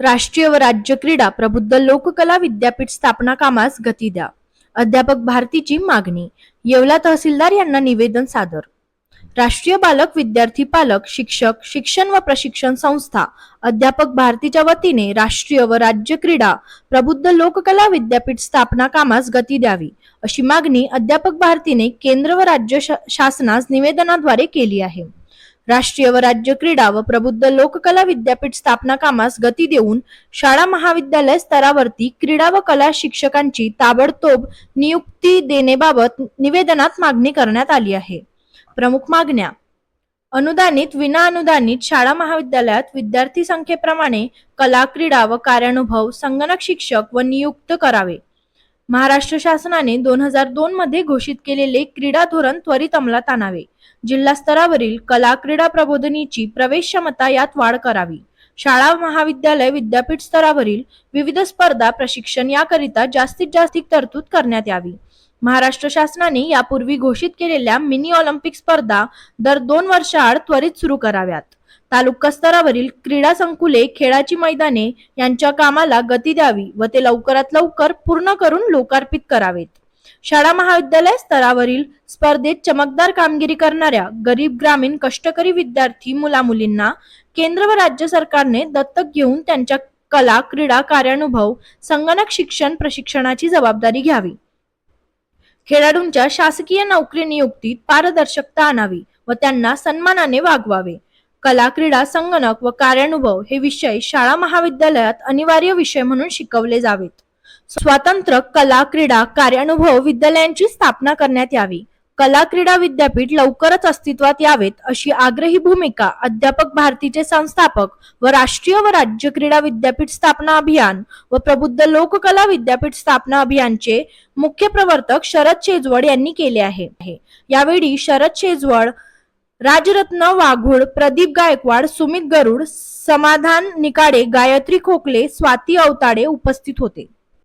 राष्ट्रीय व राज्य क्रीडा प्रबुद्ध लोककला विद्यापीठ स्थापना कामास गती द्या. अध्यापक भारतीची मागणी. येवला तहसीलदार यांना निवेदन सादर. राष्ट्रीय बालक विद्यार्थी पालक शिक्षक शिक्षण व प्रशिक्षण संस्था अध्यापक भारतीच्या वतीने राष्ट्रीय व राज्य क्रीडा प्रबुद्ध लोककला विद्यापीठ स्थापना कामास गती द्यावी अशी मागणी अध्यापक भारतीने केंद्र व राज्य शा- शासनास निवेदनाद्वारे केली आहे. राष्ट्रीय व राज्य क्रीडा व प्रबुद्ध लोककला विद्यापीठ स्थापना कामास गती देऊन शाळा महाविद्यालय स्तरावरती क्रीडा व कला शिक्षकांची ताबडतोब नियुक्ती देण्याबाबत निवेदनात मागणी करण्यात आली आहे. प्रमुख मागण्या अनुदानित विना अनुदानित शाळा महाविद्यालयात विद्यार्थी संख्येप्रमाणे कला क्रीडा व कार्यानुभव संगणक शिक्षक व नियुक्त करावे. महाराष्ट्र शासनाने दोन हजार दोन मध्ये घोषित केलेले क्रीडा धोरण त्वरित अंमलात आणावे. जिल्हा स्तरावरील कला क्रीडा प्रबोधनीची प्रवेश क्षमता यात वाढ करावी. शाळा महाविद्यालय विद्यापीठ स्तरावरील विविध स्पर्धा प्रशिक्षण याकरिता जास्तीत जास्त तरतूद करण्यात यावी. महाराष्ट्र शासनाने यापूर्वी घोषित केलेल्या मिनी ऑलिम्पिक स्पर्धा दर दोन वर्षाआड त्वरित सुरू कराव्यात. तालुका स्तरावरील क्रीडा संकुले खेळाची मैदाने यांच्या कामाला गती द्यावी व ते लवकरात लवकर पूर्ण करून लोकार्पित करावेत. शाळा महाविद्यालय स्तरावरील स्पर्धेत चमकदार कामगिरी करणाऱ्या गरीब ग्रामीण कष्टकरी विद्यार्थी मुलामुलींना केंद्र व राज्य सरकारने दत्तक घेऊन त्यांच्या कला क्रीडा कार्यानुभव संगणक शिक्षण प्रशिक्षणाची जबाबदारी घ्यावी. खेळाडूंच्या शासकीय नोकरी नियुक्तीत पारदर्शकता आणावी व त्यांना सन्मानाने वागवावे. कला क्रीडा संगणक व कार्यानुभव हे विषय शाळा महाविद्यालयात अनिवार्य विषय म्हणून शिकवले जावेत. स्वातंत्र्य कला क्रीडा कार्यानुभव विद्यालयांची स्थापना करण्यात यावी. कला क्रीडा विद्यापीठ लवकरच अस्तित्वात यावेत अशी आग्रही भूमिका अध्यापक भारतीचे संस्थापक व राष्ट्रीय व राज्य क्रीडा विद्यापीठ स्थापना अभियान व प्रबुद्ध लोककला विद्यापीठ स्थापना अभियानचे मुख्य प्रवर्तक शरद शेजवड यांनी केले आहे. यावेळी शरद शेजवड राजरत्न वाघोड प्रदीप गायकवाड सुमित गरुड समाधान निकाडे गायत्री खोकले स्वाती अवताडे उपस्थित होते.